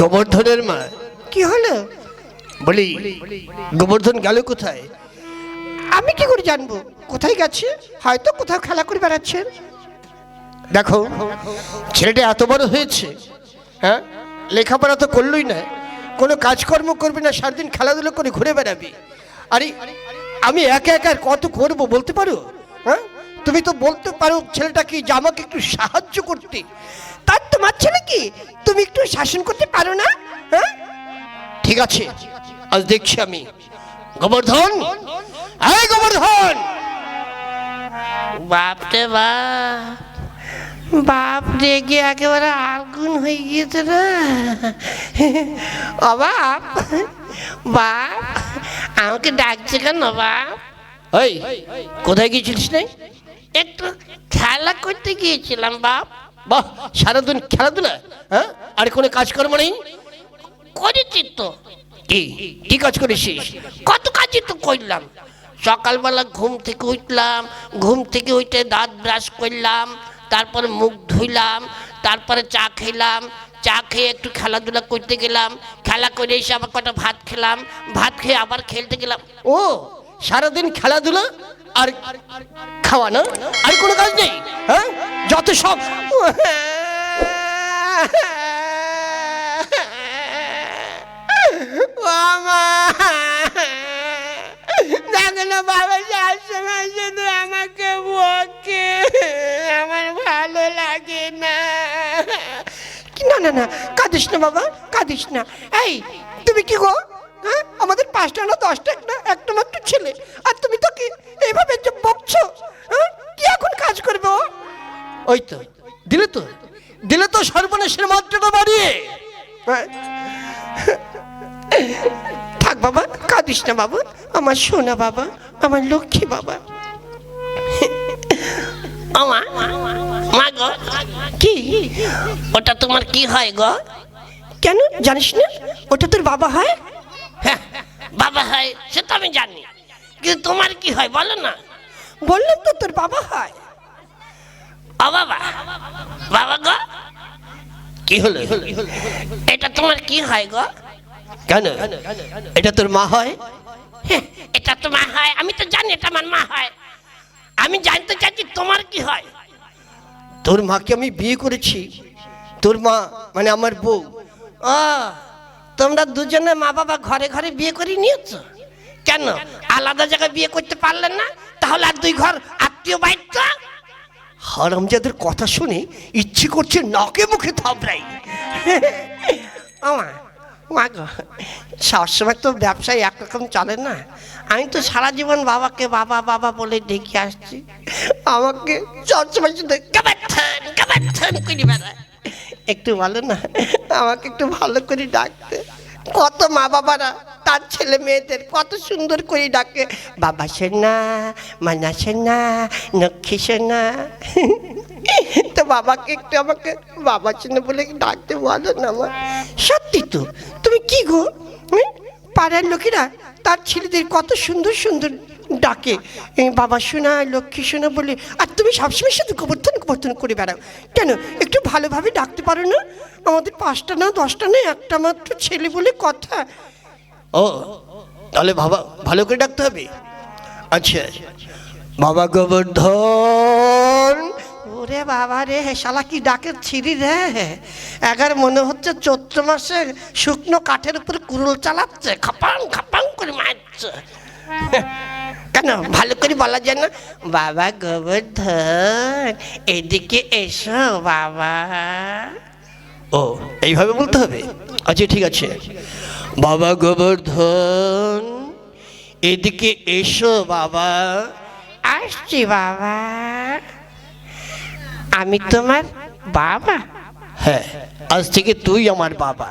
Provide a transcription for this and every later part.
গোবর্ধনের মা। কি হলো? বলি গোবর্ধন গেল কোথায়? আমি কি করে জানব? কোথায় গেছে? হয়তো কোথাও খেলা করে বেড়াচ্ছেন দেখো ছেলেটা এত বড় হয়েছে হ্যাঁ? লেখাপড়া তো করলই না। কোনো কাজকর্ম করবি না সারাদিন খেলাধুলো করে ঘুরে বেড়াবি। আরে আমি একা একা কত করব বলতে পারো? হ্যাঁ? তুমি তো বলতে পারো ছেলেটা কি যে আমাকে একটু সাহায্য করতে। তার তোমার ছেলে কি? তুমি একটু শাসন করতে পারো না? হ্যাঁ? ঠিক আছে আজ দেখছি আমি। গোবর্ধন! এই গোবর্ধন! বাপরে বাপ বাপ রেগে একেবারে আগুন হয়ে গিয়েছে রে। ও বাপ আমাকে ডাকছে কেন বাপ? কোথায় গিয়েছিলিস রে? একটু খেলা করতে গিয়েছিলাম বাপ। বাহ সারাদিন খেলাধুলা? হ্যাঁ? আর কোনো কাজকর্ম নেই? করেছি তো। কি? কি কাজ করেছিস? কত কাজই তো করলাম। সকালবেলা ঘুম থেকে উঠলাম ঘুম থেকে উঠে দাঁত ব্রাশ করলাম তারপরে মুখ ধুইলাম তারপরে চা খেলাম চা খেয়ে একটু খেলাধুলা করতে গেলাম খেলা করে এসে আবার কটা ভাত খেলাম ভাত খেয়ে আবার খেলতে গেলাম। ও সারাদিন খেলাধুলা? আর খাওয়া না? আর কোনো কাজ নেই? হ্যাঁ? যত সব বাবা দেখো না বাবা সবসময় শুধু আমাকে বকে আমার ভালো লাগে না। না না না কাঁদিস না বাবা কাঁদিস না। এই তুমি কি গো? হ্যাঁ আমাদের পাঁচটা না দশটা না একটা মাত্র ছেলে। আর তুমি তো কি এইভাবে যে বকছো? হ্যাঁ কি এখন কাজ করবে ও? ওই তো দিলে তো দিলে তো সর্বনাশের মাত্রাটা বাড়িয়ে। হ্যাঁ? থাক বাবা কাঁদিস না বাবা। আমার সোনা বাবা আমার লক্ষ্মী বাবা। আমা মা গো কি? ওটা তোমার কি হয় গো? কেন? জানিস না ওটা তোর বাবা হয়? হ্যাঁ, বাবা হয় সে তো আমি জানি। কিন্তু তোমার কি হয় বলো না। বললাম তো তোর বাবা হয়। ও বাবা বাবা গো কি হলো? এটা তোমার কি হয় গো? কেন? এটা তোর মা হয়? হ্যাঁ, এটা তো মা হয় আমি তো জানি এটা আমার মা হয়। আমি জানতে চাচ্ছি তোমার কি হয়। তোর মাকে আমি বিয়ে করেছি। তোর মা মানে আমার বউ। ও তোমরা দুজনে মা বাবা ঘরে ঘরে বিয়ে করে নিয়েছো? কেন? আলাদা জায়গায় বিয়ে করতে পারলেন না? তাহলে আর দুই ঘর আত্মীয় বাইর হারামজাদের কথা শুনে ইচ্ছে করছে নাকে মুখে থাবড়াই আমা মা গো, সবসময় তো ব্যবসায় একরকম চলে না। আমি তো সারা জীবন বাবাকে বাবা বাবা বলে ডেকে আসছি। আমাকে সবসময় শুধু কাবাচ্ছান করে বেড়ায়। একটু বলো না, আমাকে একটু ভালো করে ডাকতে। কত মা বাবারা, তার ছেলে মেয়েদের কত সুন্দর করে ডাকে। বাবা সোনা, মানা সোনা, লক্ষ্মী সোনা। তো বাবাকে একটু আমাকে বাবা সোনা বলে ডাকতে বলো না আমার সত্যি তো, তুমি কি গো? পাড়ার লোকেরা তার ছেলেদের কত সুন্দর সুন্দর ডাকে। এই বাবা শোনা লক্ষ্মী শোনা বলে আর তুমি সবসময় শুধু গোবর্ধন গোবর্ধন করে বেড়াও। কেন? একটু ভালোভাবে ডাকতে পারো না? আমাদের পাঁচটা না দশটা না একটা মাত্র ছেলে বলে কথা। ও তাহলে বাবা ভালো করে ডাকতে হবে? আচ্ছা বাবা গোবর্ধন। ওরে বাবা রে শালা কি ডাকের ছিরি রে? এগার মনে হচ্ছে চৈত্র মাসে শুকনো কাঠের উপর কুরুল চালাচ্ছে খাপাং খাপাং করে মারছে। কেন? ভালো করে বলা যায় না? বাবা গোবর্ধন এদিকে এসো বাবা। ও এইভাবে বলতে হবে? আচ্ছা ঠিক আছে। বাবা গোবর্ধন এদিকে এসো বাবা। আসছি বাবা। আমি তোমার বাবা? হ্যাঁ আজ থেকে তুই আমার বাবা।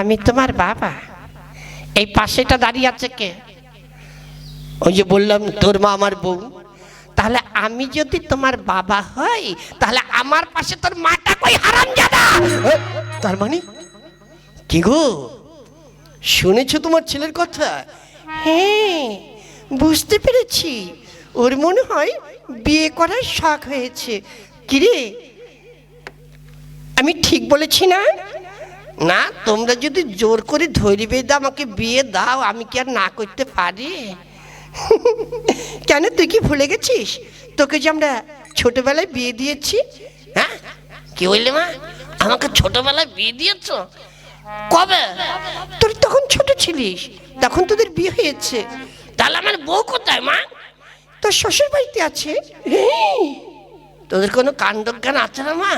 আমি তোমার বাবা। এই পাশেটা দাঁড়িয়ে আছে কে? ওই যে বললাম, তোর মা আমার বউ। তাহলে আমি যদি তোমার বাবা হই, তাহলে আমার পাশে তোর মাটা কই হারাম জাদা তার মানে? কি গো? শুনেছো তোমার ছেলের কথা? হ্যাঁ বুঝতে পেরেছি। ওর মনে হয় বিয়ে করার শখ হয়েছে। কিরে আমি ঠিক বলেছি না? না, তোমরা যদি জোর করে ধরিবে বেঁধে আমাকে বিয়ে দাও, আমি কি আর না করতে পারি? কেন তুই কি ভুলে গেছিস? তোকে যে আমরা ছোটবেলায় বিয়ে দিয়েছি হ্যাঁ? কি বললি মা? আমাকে ছোটবেলায় বিয়ে দিয়েছ? কবে? তোর তখন ছোট ছিলিস তখন তোদের বিয়ে হয়েছে। তাহলে আমার বউ কোথায় মা? তোর শ্বশুর বাড়িতে আছে। তোদের কোনো কাণ্ডজ্ঞান আছে না মা?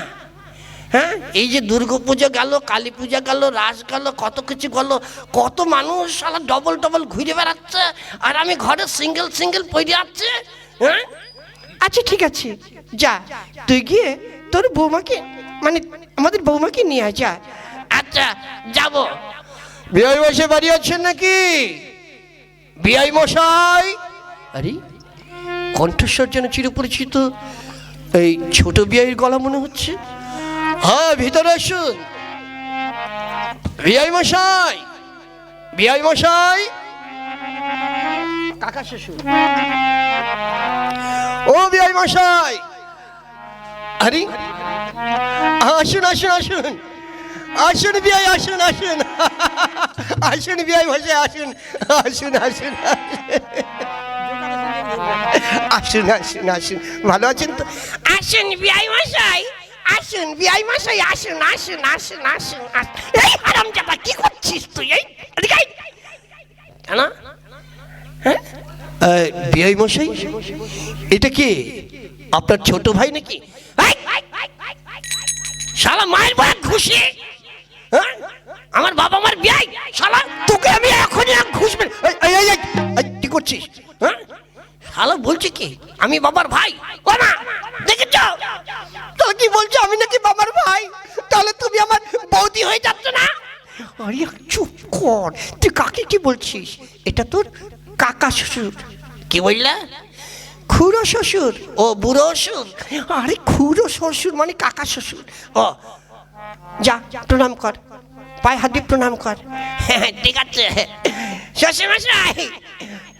হ্যাঁ? এই যে দুর্গা পুজো গেল কালী পূজা গেল রাস গেল কত কিছু গেল কত মানুষ সালা ডবল ডবল ঘুরে বেড়াচ্ছে আর আমি ঘরে সিঙ্গেল সিঙ্গেল পড়ে যাচ্ছে হ্যাঁ? আচ্ছা ঠিক আছে যা তুই গিয়ে তোর বৌমাকে মানে আমাদের বৌমাকে নিয়ে আয় যা। আচ্ছা যাব। বিআই মশাই বাড়ি আছেন নাকি? বিআই মশাই? আরে কণ্ঠস্বর যেন চিরপরিচিত এই ছোট বিআইয়ের গলা মনে হচ্ছে। হ্যাঁ ভিতরে আসুন। বিআই মশাই বিআই মশাই। কাকা শ্বশুর। ও বিআই মশাই। আরে আসুন আসুন আসুন। আসুন বিআই আসুন আসুন। আসুন বিআই মশাই আসুন আসুন আসুন। আসুন আসুন আসুন। ভালো আছেন তো? আসুন বিআই মশাই। আসুন বিআই মশাই আসুন আসুন আসুন আসুন। এই হারাম জাদা কি করছিস তুই? এই এদিকে। কেন? আহ, বিআই মশাই এটা কি আপনার ছোট ভাই নাকি? শালা মায়ের বয়া ঘুষি। হ্যাঁ? আমার বাবা মার বিয়াই শালা। তোকে আমি এখনই এক ঘুষ মেরে এই, এই, এই, এই, এই, কি করছিস? হ্যাঁ? শালা বলছি কি? আমি বাবার ভাই। ও মা দেখেছ? তো কি বলছো? আমি নাকি বাবার ভাই? তাহলে তুমি আমার বৌদি হয়ে যাচ্ছ না? আরে চুপ কর। তুই কাকে কি বলছিস? এটা তোর কাকা শ্বশুর। কি বললা? খুড়ো শ্বশুর। ও বুড়ো অসুর আরে খুড়ো শ্বশুর মানে কাকা শ্বশুর। ও যা প্রণাম কর। পায়ে হাত দিয়ে প্রণাম কর। হ্যাঁ, ঠিক আছে। শ্বশুর মশাই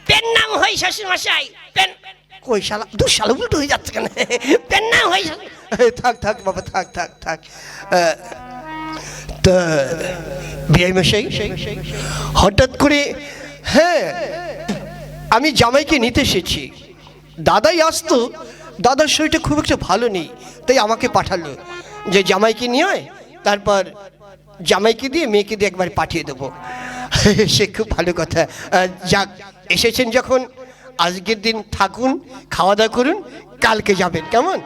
পেন নাম হই শ্বশুর মশাই, পেন। কই শালা দু শালা, উল্টো হয়ে যাচ্ছে কেন? পেন নাম শ্বশুর- থাক থাক বাবা, থাক থাক থাক। তা, বিআই মশাই, হঠাৎ করে হ্যাঁ আমি জামাইকে নিতে এসেছি। দাদাই আসতো, দাদার শরীরটা খুব একটা ভালো নেই, তাই আমাকে পাঠালো যে জামাইকে নিয়ে তারপর জামাইকে দিয়ে মেয়েকে দিয়ে একবার পাঠিয়ে দেবো। সে খুব ভালো কথা। যাক এসেছেন যখন আজকের দিন থাকুন খাওয়া দাওয়া করুন কালকে যাবেন কেমন?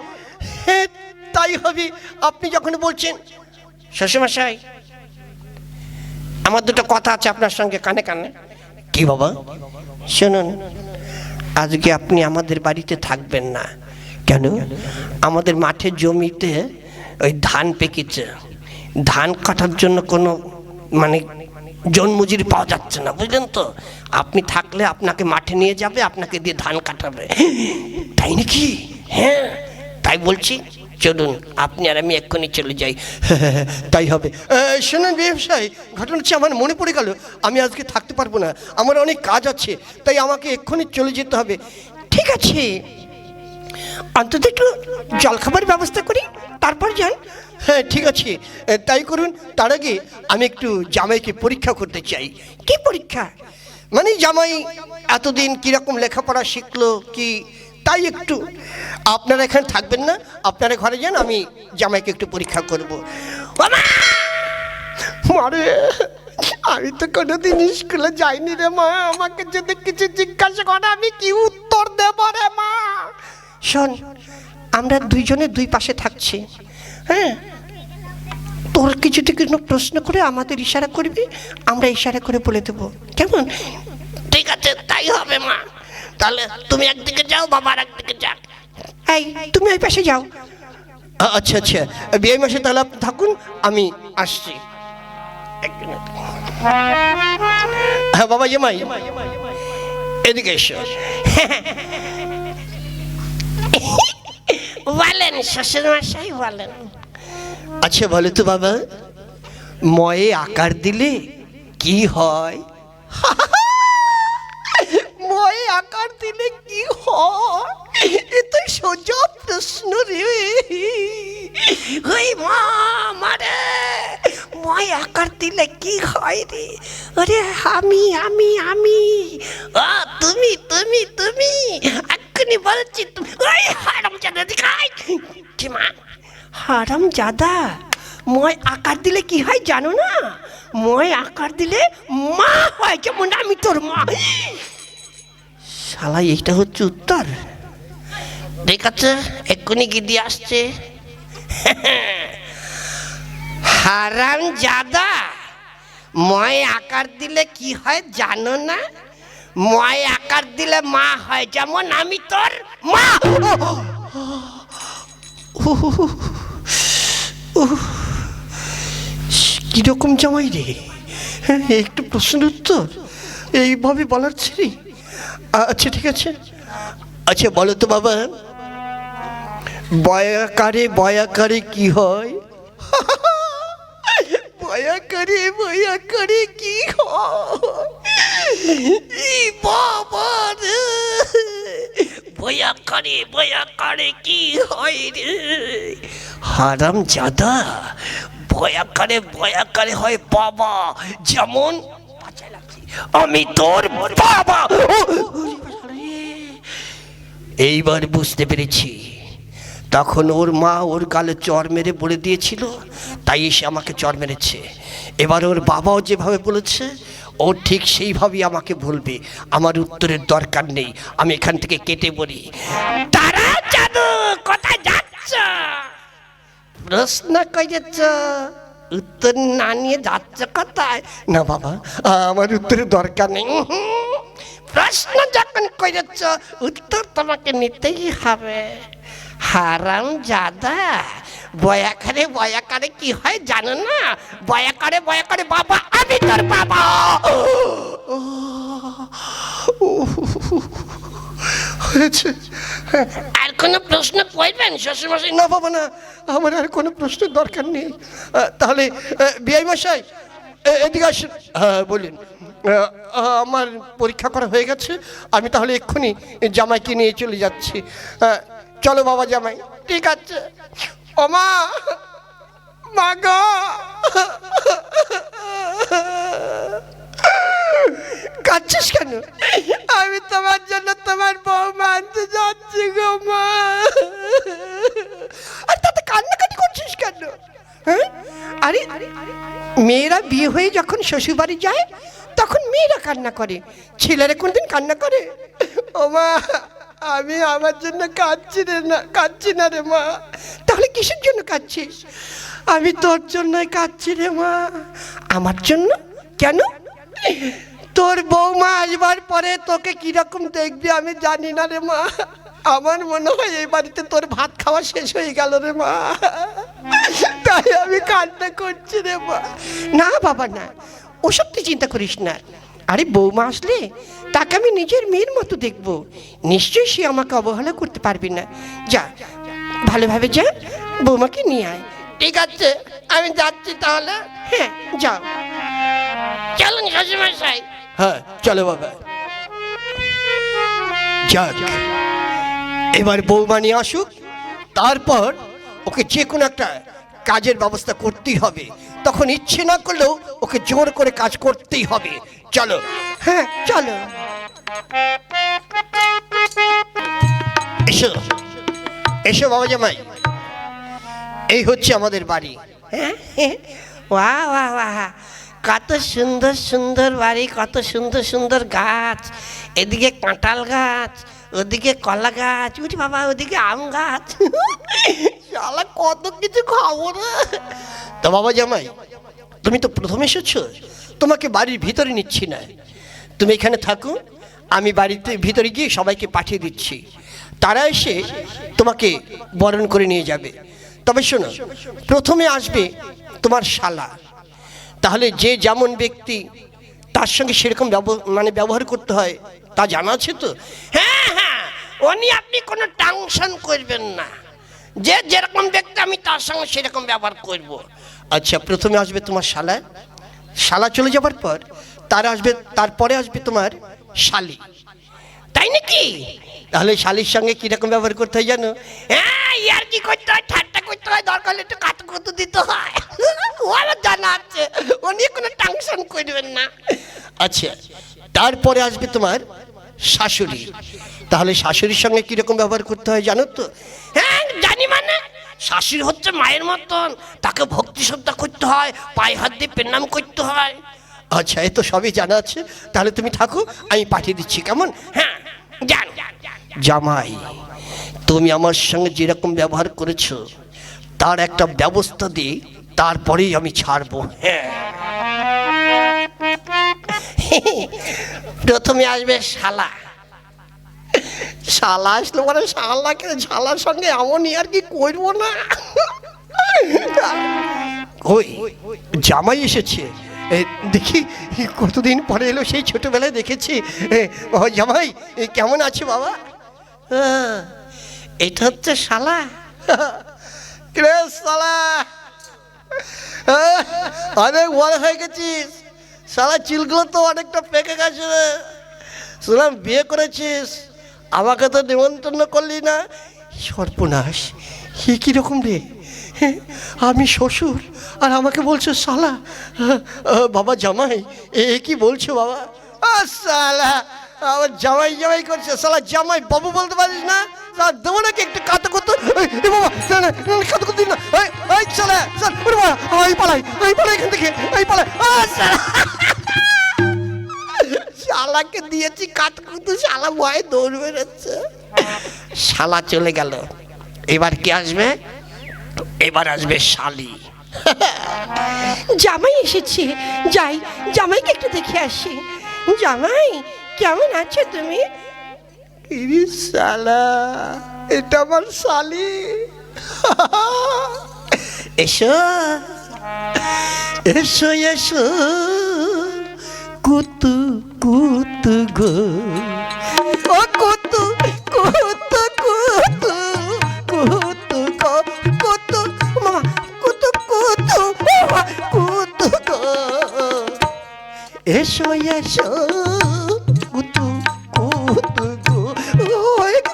হ্যাঁ তাই হবে আপনি যখন বলছেন শ্বশুর মশাই আমার দুটো কথা আছে আপনার সঙ্গে কানে কানে। কি বাবা? শুনুন আজকে আপনি আমাদের বাড়িতে থাকবেন না। কেন? আমাদের মাঠের জমিতে ওই ধান পেকেছে। ধান কাটার জন্য কোনো মানে জন্মজুরি পাওয়া যাচ্ছে না, বুঝলেন তো? আপনি থাকলে আপনাকে মাঠে নিয়ে যাবে, আপনাকে দিয়ে ধান কাটাবে। তাই নাকি? হ্যাঁ তাই বলছি। চলুন, আপনি আর আমি এক্ষুনি চলে যাই। তাই হবে। শোনেন ব্যবসায়ী, ঘটনা হচ্ছে আমার মনে পড়ে গেল, আমি আজকে থাকতে পারব না। আমার অনেক কাজ আছে, তাই আমাকে এক্ষুনি চলে যেতে হবে। ঠিক আছে, অন্তত একটু জলখাবার ব্যবস্থা করি, তারপর যান। হ্যাঁ ঠিক আছে। তাই করুন, তার আগে আমি একটু জামাইকে পরীক্ষা করতে চাই। কি পরীক্ষা? মানে জামাই এতদিন কীরকম লেখাপড়া শিখলো কি? তাই একটু। আপনারা এখানে থাকবেন না, আপনারা ঘরে যান, আমি জামাইকে একটু পরীক্ষা করব! মারে, আমি তো কোনোদিন স্কুলে যাইনি রে মা। আমাকে যদি কিছু জিজ্ঞাসা করে, আমি কি উত্তর দেব রে মা? শোন, আমরা দুইজনে দুই পাশে থাকছি। হ্যাঁ? তোর কিছু থেকে কোনো প্রশ্ন করে আমাদের ইশারা করবি আমরা ইশারা করে বলে দেবো। কেমন? ঠিক আছে তাই হবে মা। তাহলে তুমি একদিকে যাও বাবার একদিকে যাক। এই তুমি ওই পাশে যাও। আচ্ছা আচ্ছা। বিয়ে মাসে তাহলে আপনি থাকুন আমি আসছি। হ্যাঁ বাবা জামাই। এদিকে এসো। বলেন শ্বশুর মশাই বলেন। আচ্ছা বলো তো বাবা। ময়ে আকার দিলে কি হয়? ময়ে আকার দিলে কি হয়? এ তো সোজা প্রশ্ন রে। ওই মা মারে মই আকার দিলে কি হয় রে? আরে, আমি আমি আমি। ও তুমি তুমি তুমি। এক্ষুনি বলছি, তুমি ওই হারাম জাদা দেখাই। কি মা? হারাম জাদা। মই আকার দিলে কি হয় জানো না? মই আকার দিলে মা হয় যেমন আমি তোর মা। শালা, এইটা হচ্ছে উত্তর। ঠিক আছে, এক্ষুনি গিদি আসছে। হারাম জাদা। ময় আকার দিলে কি হয় জানো না? ময় আকার দিলে মা হয়, যেমন আমি তোর মা। কীরকম জামাই রে? হ্যাঁ, একটু প্রশ্নের উত্তর। এইভাবে বলার ছিলি আচ্ছা ঠিক আছে। আচ্ছা বলো তো বাবা। বয়াকারে বয়াকারে কি হয়? বয়াকারে বয়াকারে কি হয়? বাবা রে! বয়াকারে বয়াকারে কি হয় রে? হারাম জাদা। বয়াকারে বয়াকারে হয় বাবা। যেমন আমি তোর বাবা। এইবার বুঝতে পেরেছি। তখন ওর মা ওর গালে চর মেরে বলে দিয়েছিল, তাই এসে আমাকে চর মেরেছে। এবার ওর বাবাও যেভাবে বলেছে, ও ঠিক সেইভাবেই আমাকে বলবে, আমার উত্তরের দরকার নেই, আমি এখান থেকে কেটে পড়ি। তারা জাদু, কোথায় যাচ্ছ? প্রশ্ন করেছ, উত্তর না নিয়ে যাচ্ছ কোথায়? না বাবা, আমার উত্তরের দরকার নেই। প্রশ্ন যখন করেছ, উত্তর তোমাকে নিতেই হবে। হারাম জাদা। বয়াকারে বয়াকারে কি হয় জানো না? বয়াকারে বয়াকারে বাবা আমি তোর বাবা। হয়েছে। আর কোনো প্রশ্ন করবেন? শ্বশুরমশাই না বাবা না আমার আর কোনো প্রশ্নের দরকার নেই। তাহলে বিআই মশাই এদিকে আসুন। হ্যাঁ বলুন। আমার পরীক্ষা করা হয়ে গেছে। আমি তাহলে এক্ষুনি জামাইকে নিয়ে চলে যাচ্ছি। চলো বাবা জামাই ঠিক আছে। ও মা গো। কাঁদছিস কেন? আমি তোমার জন্য তোমার বউ মানতে যাচ্ছি গো মা। আর তাতে কান্নাকাটি করছিস কেন? হ্যাঁ? আরে মেয়েরা বিয়ে হয়ে যখন শ্বশুরবাড়ি যায় তখন মেয়েরা কান্না করে। ছেলেরা কোনদিন কান্না করে? ও মা আমি আমার জন্য কাঁদছি রে না, কাঁদছি না রে মা। তাহলে কিসের জন্য কাঁদছিস? আমি তোর জন্যই কাঁদছি রে মা। আমার জন্য? কেন? তোর বৌমা আসবার পরে তোকে কীরকম দেখবি আমি জানি না রে মা। আমার মনে হয় এই বাড়িতে তোর ভাত খাওয়া শেষ হয়ে গেল রে মা। তাই আমি কান্না করছি রে মা। না বাবা, না। ওসব তুই চিন্তা করিস না। আরে বৌমা আসলে তাকে আমি নিজের মেয়ের মতো দেখব। নিশ্চয়ই সে আমাকে অবহেলা করতে পারবে না। যা ভালোভাবে যা বৌমাকে নিয়ে আয়। ঠিক আছে আমি যাচ্ছি তাহলে। হ্যাঁ যাও। চলুন শ্বশুরমশাই। হ্যাঁ চলো বাবা। যাক এবার বৌমা নিয়ে আসুক। তারপর ওকে যে কোনো একটা কাজের ব্যবস্থা করতেই হবে। তখন ইচ্ছে না করলেও ওকে জোর করে কাজ করতেই হবে। চলো। হ্যাঁ চলো। এসো এসো বাবা জামাই। এই হচ্ছে আমাদের বাড়ি। হ্যাঁ বাহ বাহ বাহ কত সুন্দর সুন্দর বাড়ি কত সুন্দর সুন্দর গাছ। এদিকে কাঁঠাল গাছ ওদিকে কলা গাছ উঠি বাবা ওদিকে আম গাছ। শালা কত কিছু খাব রে তো বাবা জামাই তুমি তো প্রথম এসেছ? তোমাকে বাড়ির ভিতরে নিচ্ছি না। তুমি এখানে থাকো, আমি বাড়িতে ভিতরে গিয়ে সবাইকে পাঠিয়ে দিচ্ছি। তারা এসে তোমাকে বরণ করে নিয়ে যাবে। তবে শোনো, প্রথমে আসবে তোমার শালা। তাহলে যে যেমন ব্যক্তি তার সঙ্গে সেরকম মানে ব্যবহার করতে হয়, তা জানা আছে তো? হ্যাঁ হ্যাঁ উনি আপনি কোনো টেনশন করবেন না। যে যেরকম ব্যক্তি, আমি তার সঙ্গে সেরকম ব্যবহার করব। আচ্ছা প্রথমে আসবে তোমার শালা। শালা চলে যাবার পর তার আসবে তারপরে আসবে তোমার শালি। তাই নাকি? তাহলে শালির সঙ্গে কীরকম ব্যবহার করতে হয় জানো? হ্যাঁ ইয়ার কি করতে হয়? ঠাট্টা করতে হয় দরকার হলে একটু কাতু কুতু দিতে হয়। ও আমার জানা আছে ও নিয়ে কোনো টেনশন করবেন না। আচ্ছা তারপরে আসবে তোমার শাশুড়ি। তাহলে শাশুড়ির সঙ্গে কীরকম ব্যবহার করতে হয় জানো তো? হ্যাঁ জানি মানে। শাশুড়ি হচ্ছে মায়ের মতন। তাকে ভক্তি শ্রদ্ধা করতে হয় পায়ে হাত দিয়ে প্রণাম করতে হয়। আচ্ছা এ তো সবই জানা আছে। তাহলে তুমি থাকো আমি পাঠিয়ে দিচ্ছি কেমন? হ্যাঁ জান জামাই তুমি আমার সঙ্গে যেরকম ব্যবহার করেছ তার একটা ব্যবস্থা দিই তারপরেই আমি ছাড়বো। হ্যাঁ। প্রথমে আসবে শালা। শালা আসলে পরে শালাকে শালার সঙ্গে এমনই আর কি করব না? ওই জামাই এসেছে। এ, দেখি কতদিন পরে এলো সেই ছোটবেলায় দেখেছি। ও জামাই এ, কেমন আছে বাবা? হ্যাঁ, এটা হচ্ছে শালা। রে শালা? অনেক বড় হয়ে গেছিস। শালা চিলগুলো তো অনেকটা পেকে গেছে রে। শুনলাম বিয়ে করেছিস। আমাকে তো নিমন্ত্রণ করলি না। সর্বনাশ হে কীরকম রে? আমি শ্বশুর, আর আমাকে বলছো সালা বাবা জামাই, এ কি বলছো বাবা? শালা, আমার জামাই জামাই করছে। সালা জামাই, বাবু বলতে পারিস না? শালা দেবো নাকি একটু কাতো করতো? বাবা, না কাতো করতে না। এই ওরে বাবা, এই পালাই এই পালাই এখান থেকে, এই পালাই। শালাকে দিয়েছি কাতকুতু শালা ভয়ে দৌড় বেরোচ্ছে। শালা চলে গেল। এবার কি আসবে? এবার আসবে শালি। জামাই এসেছে। যাই জামাইকে একটু দেখে আসি। জামাই কেমন আছো তুমি? ইরি শালা এটা আমার শালি। এসো এসো এসো। কুতু কুতু গো। ও কুতু কুতু কুতু কুতু গো, কুতু মামা কুতু কুতু কুতু গো। এসো এসো, কুতু কুতু গো। ও এ কি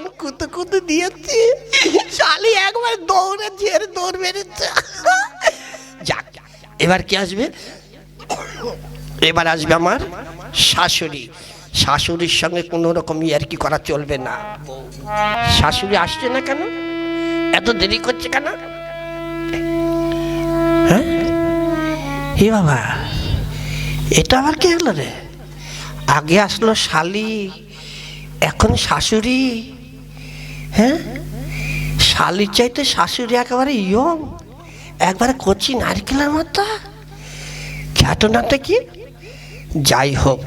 এমন কুতু কুতু দিয়েছি, শালি একবার দৌড়ে ঝেড়ে দৌড় বেরোচ্ছে যাক, এবার কি আসবে? এবার আসবে আমার শাশুড়ি। শাশুড়ির সঙ্গে কোনো রকম ইয়ার্কি করা চলবে না। শাশুড়ি আসছে না কেন? এত দেরি করছে কেন? হ্যাঁ? হে বাবা, এটা আবার কি হলো রে? আগে আসলো শালি, এখন শাশুড়ি। হ্যাঁ? শালির চাইতে শাশুড়ি একেবারে ইয়ং একবারে কচি নারকেলের মতো। ঘটনাটা কি? যাই হোক,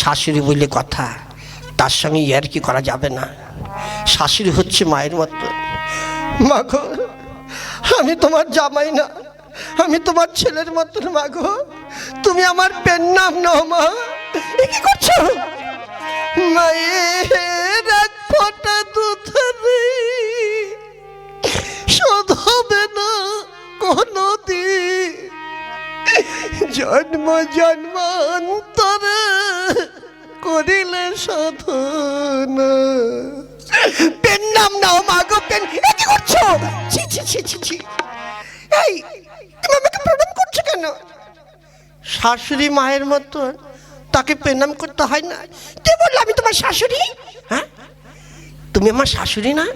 শাশুড়ি বলে কথা, তার সঙ্গে ইয়ার কি করা যাবে না? শাশুড়ি হচ্ছে মায়ের মতো। মাগো আমি তোমার জামাই না, আমি তোমার ছেলের মতন মাগো তুমি আমার পেন নাম নাও মা। কি করছ? মায়ের ফোঁটা দুধরে শোধ হবে না কোনো দিন জন্ম জন্মান্তরে করিলে সাধন। পেন নাম নাও মাগো পেন। এ কি করছ? ছি ছি ছি ছি ছি। এই, তুমি আমাকে প্রণাম করছ কেন? শাশুড়ি মায়ের মতন তাকে প্রণাম করতে হয় না। কে বলল আমি তোমার শাশুড়ি? হ্যাঁ? তুমি আমার শাশুড়ি না?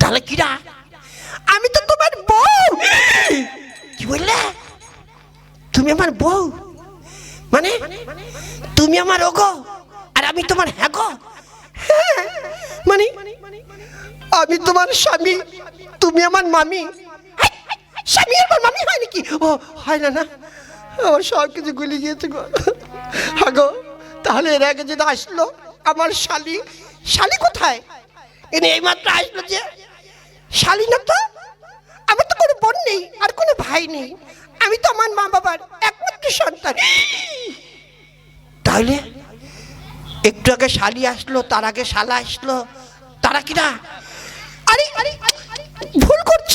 তাহলে কিরা আমি তো তোমার বউ। কি বললে? তুমি আমার বউ। মানে? তুমি আমার ওগো। আর আমি তোমার হ্যাঁ গো হ্যাঁ, মানে? আমি তোমার স্বামী। তুমি আমার মামি। স্বামী আমার মামি হয় নাকি? ও হয় না না। আমার সব কিছু গুলি গিয়েছে গো। হ্যাঁ গো তাহলে এর আগে যেটা আসলো আমার শালি। শালি কোথায়? এনে এইমাত্র আসলো যে শালি না তো আমার তো কোনো বোন নেই আর কোনো ভাই নেই। আমি তো আমার মা বাবার একমাত্র সন্তান। তাহলে একটু আগে শালি আসলো তার আগে শালা আসলো তারা কিনা? আরে, আরে, ভুল করছ।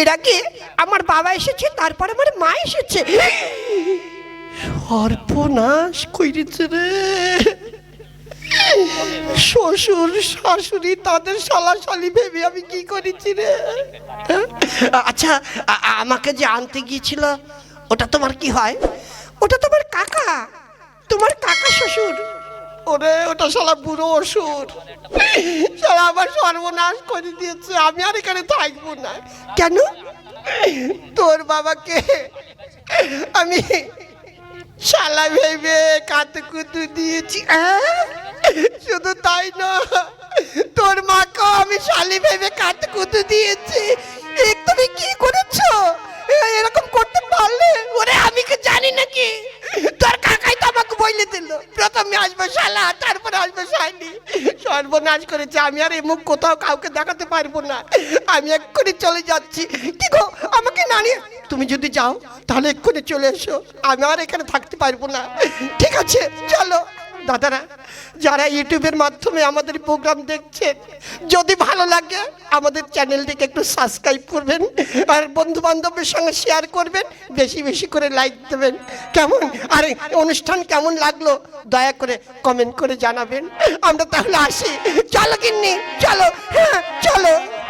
এর আগে আমার বাবা এসেছে তারপরে আমার মা এসেছে। সর্বনাশ কইরেছে রে। শ্বশুর শাশুড়ি তাদের শালাশালি ভেবে আমি কি করেছি রে? হ্যাঁ? আচ্ছা আমাকে যে আনতে গিয়েছিল ওটা তোমার কি হয়? ওটা তোমার কাকা। তোমার কাকা শ্বশুর। ওরে ওটা শালা বুড়ো অসুর। শালা আমার সর্বনাশ করে দিয়েছে। আমি আর এখানে থাকব না। কেন? তোর বাবাকে আমি শালা ভেবে কাতু কুতু দিয়েছি আহ! শুধু তাই না, তোর মাকেও আমি শালি ভেবে কাতু কুতু দিয়েছি। তুমি কি করেছ? এরকম করতে পারলে? ওরে, আমি কি জানি নাকি? তোর কাকাই তো আমাকে বইলে দিল। প্রথমে আসবে শালা, তারপরে আসবে শালি। সর্বনাশ করেছে, আমি আর এই মুখ কোথাও কাউকে দেখাতে পারব না। আমি এক্ষুনি চলে যাচ্ছি। কি গো, আমাকে না তুমি যদি যাও, তাহলে এক্ষুনি চলে এসো। আমি আর এখানে থাকতে পারব না। ঠিক আছে, চলো। দাদারা, যারা ইউটিউবের মাধ্যমে আমাদের প্রোগ্রাম দেখছেন যদি ভালো লাগে, আমাদের চ্যানেলটিকে একটু সাবস্ক্রাইব করবেন, আর বন্ধু বান্ধবের সঙ্গে শেয়ার করবেন, বেশি বেশি করে লাইক দেবেন। কেমন? আর, অনুষ্ঠান কেমন লাগল? দয়া করে কমেন্ট করে জানাবেন। আমরা তাহলে আসি। চলো কিন্নি চলো। হ্যাঁ চলো।